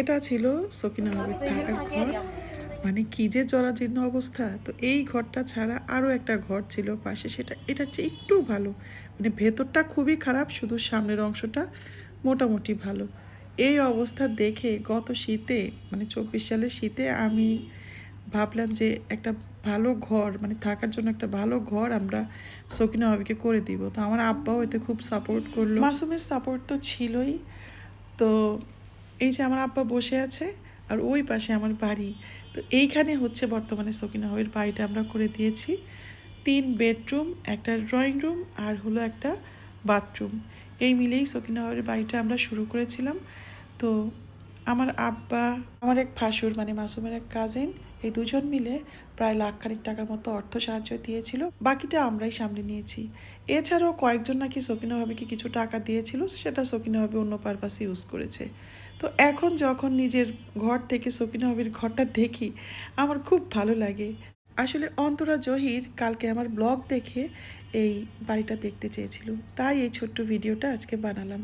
এটা ছিল সকিনা ভাবির থাকার ঘর। মানে কি যে জরাজীর্ণ অবস্থা। তো এই ঘরটা ছাড়া আরও একটা ঘর ছিল পাশে, সেটা এটা চেয়ে একটু ভালো। মানে ভেতরটা খুবই খারাপ, শুধু সামনের অংশটা মোটামুটি ভালো। এই অবস্থা দেখে গত শীতে মানে চব্বিশ সালের শীতে আমি ভাবলাম যে একটা ভালো ঘর মানে থাকার জন্য একটা ভালো ঘর আমরা সকিনা ভাবিকে করে দিব। তো আমার আব্বাও এতে খুব সাপোর্ট করল। মাসুমের সাপোর্ট তো ছিলই। তো এই যে আমার আব্বা বসে আছে আর ওই পাশে আমার বাড়ি। তো এইখানে হচ্ছে বর্তমানে সকিনা হবের বাড়িটা আমরা করে দিয়েছি। তিন বেডরুম, একটা ড্রয়িং রুম আর হলো একটা বাথরুম। এই মিলেই সকিনা হবের বাড়িটা আমরা শুরু করেছিলাম। তো আমার আব্বা, আমার এক ভাসুর মানে মাসুমের এক কাজিন এই দুজন মিলে প্রায় লাখ খানিক টাকার মতো অর্থ সাহায্য দিয়েছিল। বাকিটা আমরাই সামনে নিয়েছি। এছাড়াও কয়েকজন নাকি সকিনা ভাবিকে কিছু টাকা দিয়েছিল, সেটা সকিনা ভাবি অন্য পারপাসে ইউজ করেছে। তো এখন যখন নিজের ঘর থেকে সকিনা হবির ঘরটা দেখি, আমার খুব ভালো লাগে। আসলে অন্তরা জহির কালকে আমার ব্লগ দেখে এই বাড়িটা দেখতে চেয়েছিল। তাই এই ছোট্ট ভিডিওটা আজকে বানালাম।